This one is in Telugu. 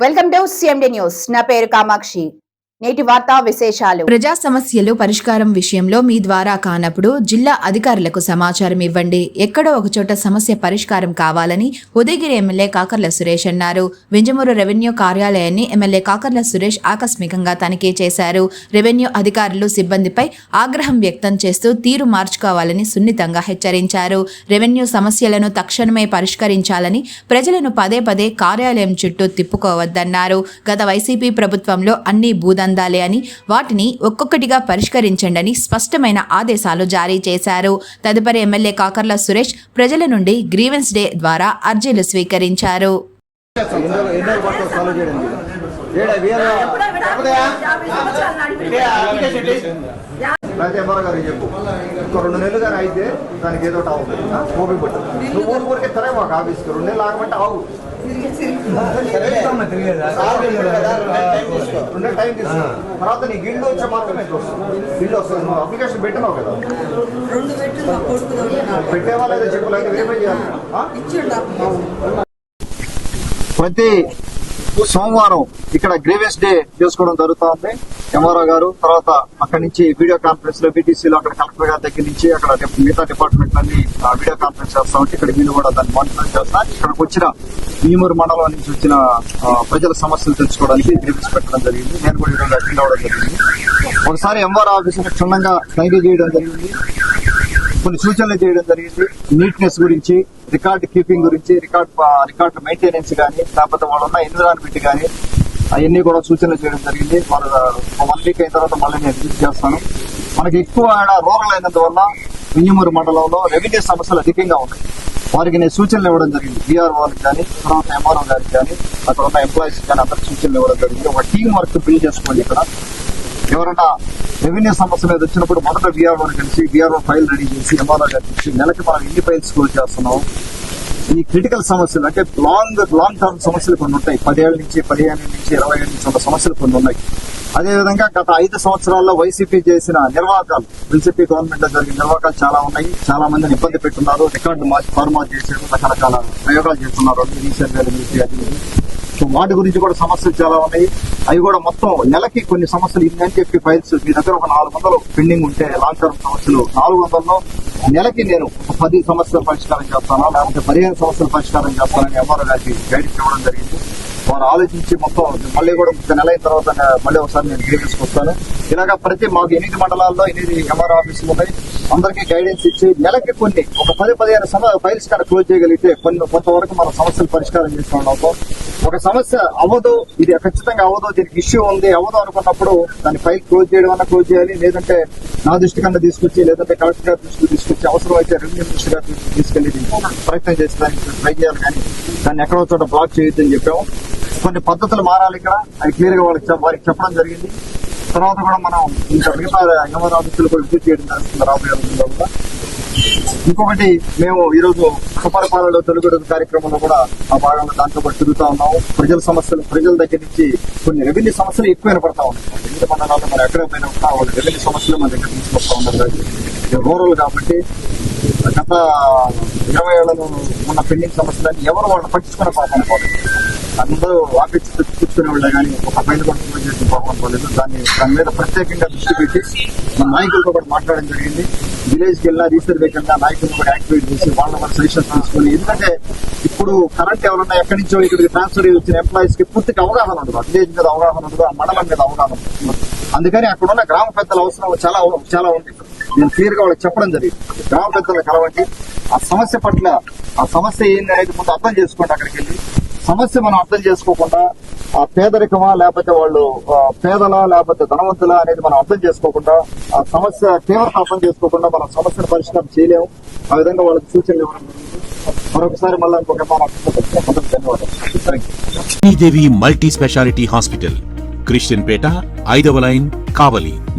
వెల్కమ్ టు సిఎండి న్యూస్ నా పేరు కామాక్షి నేటి వార్తా విశేషాలు. ప్రజా సమస్యలు పరిష్కారం విషయంలో మీ ద్వారా కానప్పుడు జిల్లా అధికారులకు సమాచారం ఇవ్వండి. ఎక్కడో ఒకచోట సమస్య పరిష్కారం కావాలని ఉదయగిరి ఎమ్మెల్యే కాకర్ల సురేష్ అన్నారు. వింజమూరు రెవెన్యూ కార్యాలయాన్ని ఎమ్మెల్యే కాకర్ల సురేష్ ఆకస్మికంగా తనిఖీ చేశారు. రెవెన్యూ అధికారులు సిబ్బందిపై ఆగ్రహం వ్యక్తం చేస్తూ తీరు మార్చుకోవాలని సున్నితంగా హెచ్చరించారు. రెవెన్యూ సమస్యలను తక్షణమే పరిష్కరించాలని ప్రజలను పదే పదే కార్యాలయం చుట్టూ తిప్పుకోవద్దన్నారు. గత వైసీపీ ప్రభుత్వంలో అన్ని భూదందాలే అని వాటిని ఒక్కొక్కటిగా పరిష్కరించండి అని స్పష్టమైన ఆదేశాలు జారీ చేశారు తదుపరి ఎమ్మెల్యే కాకర్ల సురేష్ ప్రజల నుండి గ్రీవెన్స్ డే ద్వారా అర్జీలు స్వీకరించారు వీర లేకపోతే ఎంఆర్ఓ గారికి చెప్పు. ఇంకో రెండు నెలలు కానీ అయితే దానికి ఏదో అవుతుంది. ఓపి పట్టు నువ్వు ఊరు ఊరికే తరే మాకు ఆఫీస్కి రెండు నెలలు ఆగమంటే ఆగు. రెండే టైం తీసుకో. తర్వాత నీ గిల్డ్ వచ్చే మాత్రం ఎట్లా వస్తుంది? గిల్డ్ వస్తుంది. నువ్వు అప్లికేషన్ పెట్టినావు కదా? రెండు పెట్టి మా కొడుకు పెట్టేవా లేదా చెప్పు? లేదా వెరిఫై చేయాలి. ప్రతి సోమవారం ఇక్కడ గ్రీవెన్స్ డే చేసుకోవడం జరుగుతా ఉంది ఎంఆర్ఓ గారు తర్వాత అక్కడి నుంచి వీడియో కాన్ఫరెన్స్లో బీటీసీలో అక్కడ కలెక్టర్ గారి దగ్గర నుంచి అక్కడ మిగతా డిపార్ట్మెంట్ అన్ని వీడియో కాన్ఫరెన్స్ చేస్తా. ఉంటే ఇక్కడ వీళ్ళు కూడా దాన్ని మానిటర్ చేస్తా ఇక్కడికి వచ్చిన భీమూరు మండలం నుంచి వచ్చిన ప్రజల సమస్యలు తెలుసుకోవడానికి గ్రీవెన్స్ పెట్టడం జరిగింది. నేను కూడా అటెండ్ అవ్వడం జరిగింది. ఒకసారి ఎంఆర్ఓ ఆఫీస్ క్షుణ్ణంగా తనిఖీ చేయడం జరిగింది. కొన్ని సూచనలు చేయడం జరిగింది. నీట్నెస్ గురించి రికార్డ్ కీపింగ్ గురించి రికార్డ్ రికార్డ్ మెయింటెనెన్స్ కానీ లేకపోతే వాళ్ళు ఉన్న ఎన్విరాన్మెంట్ కానీ అవన్నీ కూడా సూచనలు చేయడం జరిగింది. వాళ్ళ వన్ వీక్ అయిన తర్వాత మళ్ళీ నేను విజిట్ చేస్తాను. మనకి ఎక్కువ ఆయన రూరల్ అయినందువల్ల వింజమూరు మండలంలో రెవెన్యూ సమస్యలు అధికంగా ఉన్నాయి. వారికి నేను సూచనలు ఇవ్వడం జరిగింది. బీఆర్ వాళ్ళకి కానీ తర్వాత ఎంఆర్ఓ గారికి కానీ అక్కడ ఉన్న ఎంప్లాయీస్ కానీ అందరికి సూచనలు ఇవ్వడం జరిగింది. ఒక టీం వర్క్ బిల్డ్ చేసుకోండి ఇక్కడ. ఎవరైనా రెవెన్యూ సమస్య మీద వచ్చినప్పుడు మొదట విఆర్ఓ కలిసి విఆర్ఓ ఫైల్ రెడీ చేసి ఎంఆర్ఓ గారికి ఇచ్చి నెలకి మనం ఎన్ని ఫైల్స్ క్లోజ్ చేస్తున్నాం? ఈ క్రిటికల్ సమస్యలు అంటే లాంగ్ లాంగ్ టర్మ్ సమస్యలు కొన్ని ఉంటాయి. పదేళ్ళ నుంచి పదిహేను నుంచి ఇరవై ఏళ్ళ నుంచి ఉన్న సమస్యలు కొన్ని ఉన్నాయి. అదేవిధంగా గత ఐదు సంవత్సరాల్లో వైసీపీ చేసిన నిర్వాహకాలు వైసీపీ గవర్నమెంట్లో జరిగిన నిర్వాహకాలు చాలా ఉన్నాయి. చాలా మందిని ఇబ్బంది పెట్టున్నారు. రికార్డు మార్చి ఫార్మాట్ చేశారు. రకరకాల ప్రయోగాలు చేస్తున్నారు. రీసెంట్ అది వాటి గురించి కూడా సమస్యలు చాలా ఉన్నాయి. అవి కూడా మొత్తం నెలకి కొన్ని సమస్యలు ఇన్ని అని చెప్పి ఫైల్స్ మీ దగ్గర ఒక నాలుగు వందలు పెండింగ్ ఉంటే లాంగ్ టర్మ్ సమస్యలు నాలుగు వందల్లో నెలకి నేను ఒక పది సమస్యలు పరిష్కారం చేస్తాను? లేకపోతే పదిహేను సమస్యలు పరిష్కారం చేస్తానని ఎంఆర్ఓ గారికి గైడెన్స్ ఇవ్వడం జరిగింది. వారు ఆలోచించి మొత్తం మళ్ళీ కూడా ఒక నెల అయిన తర్వాత మళ్ళీ ఒకసారి నేను గ్రీవెన్స్కి వస్తాను ఇలాగా ప్రతి మాకు ఎనిమిది మండలాల్లో ఎనిమిది ఎంఆర్ ఆఫీసులు ఉన్నాయి. అందరికీ గైడెన్స్ ఇచ్చి నెలకి కొన్ని ఒక పది పదిహేను సమ ఫైల్స్ కానీ క్లోజ్ చేయగలిగితే కొన్ని కొంతవరకు మన సమస్యలు పరిష్కారం చేసుకోవడం ఒక సమస్య అవ్వదు ఇది ఖచ్చితంగా అవ్వదు దీనికి ఇష్యూ ఉంది అవ్వదు అనుకున్నప్పుడు దాని ఫైల్ క్లోజ్ చేయడం అన్న క్లోజ్ చేయాలి. లేదంటే నా దృష్టి కన్నా తీసుకొచ్చి లేదంటే కలెక్టర్ గారి దృష్టికి తీసుకొచ్చి అవసరం అయితే రెవెన్యూ మినిస్టర్ గారి దృష్టికి తీసుకెళ్ళి ప్రయత్నం చేసి దానికి ట్రై చేయాలి కానీ దాన్ని ఎక్కడో చోట బ్లాక్ చేయొద్దని చెప్పాము. కొన్ని పద్ధతులు మారాలి ఇక్కడ. అవి క్లియర్గా వాళ్ళకి వారికి చెప్పడం జరిగింది. తర్వాత కూడా మనం ఇంకా మిగతా ఎంఆర్ ఆఫీసులు కూడా విజిట్ చేయడం జరుగుతుంది రాబోయే రోజుల్లో కూడా. ఇంకొకటి మేము ఈ రోజు సుపరిపాలనలో తెలుగు కార్యక్రమంలో కూడా ఆ భాగంలో దాంతో కూడా తిరుగుతా ఉన్నాము. ప్రజల సమస్యలు ప్రజల దగ్గర నుంచి కొన్ని రెవెన్యూ సమస్యలు ఎక్కువ వినపడతా ఉన్నాయి. ఎన్ని మండలాల్లో మరి ఎక్కడ పోయినా కూడా రెవెన్యూ సమస్యలు మన దగ్గర తీసుకొస్తా ఉన్నారు. రూరల్ కాబట్టి గత ఇరవై ఏళ్ళలో ఉన్న పెండింగ్ సమస్యలన్నీ ఎవరు వాళ్ళు పట్టించుకునే పాపం అనుకోలేదు అందరూ ఆఫీస్ కూర్చునే వాళ్ళే కానీ ఒక పైన కూడా చేసిన పాపం పోలేదు. దాన్ని దాని మీద ప్రత్యేకంగా దృష్టి పెట్టి మన నాయకులతో కూడా మాట్లాడడం జరిగింది. విలేజ్కి వెళ్ళినా రీసర్వేకి వెళ్ళినా నాయకులను కూడా యాక్టివేట్ చేసి వాళ్ళ వాళ్ళ సజెషన్స్ తీసుకొని ఎందుకంటే ఇప్పుడు కరెంట్ ఎవరన్నా ఎక్కడి నుంచో ఇక్కడికి ట్రాన్స్ఫర్ అయ్యి వచ్చిన ఎంప్లాయీస్కి పూర్తిగా అవగాహన ఉండదు. విలేజ్ మీద అవగాహన ఉండదు ఆ మండలం మీద అవగాహన ఉండదు. అందుకని అక్కడ ఉన్న గ్రామ పెద్దల అవసరం చాలా చాలా ఉంది. నేను క్లియర్గా వాళ్ళకి చెప్పడం జరిగింది. గ్రామ పెద్దలు కలవండి. ఆ సమస్య పట్ల ఆ సమస్య ఏంది అనేది ముందు అర్థం చేసుకోండి అక్కడికి వెళ్ళి. సమస్య మనం అర్థం చేసుకోకుండా ఆ పేదరికమా లేకపోతే వాళ్ళు పేదలా లేకపోతే ధనవంతులా అనేది మనం అర్థం చేసుకోకుండా ఆ సమస్య తీవ్రత అర్థం చేసుకోకుండా మనం సమస్యను పరిష్కారం చేయలేము. ఆ విధంగా వాళ్ళకి సూచనలు ఇవ్వడం మరొకసారి మళ్ళీ ఇంకొక Sridevi multi speciality hospital Christian Peta ఐదవ line Kavali.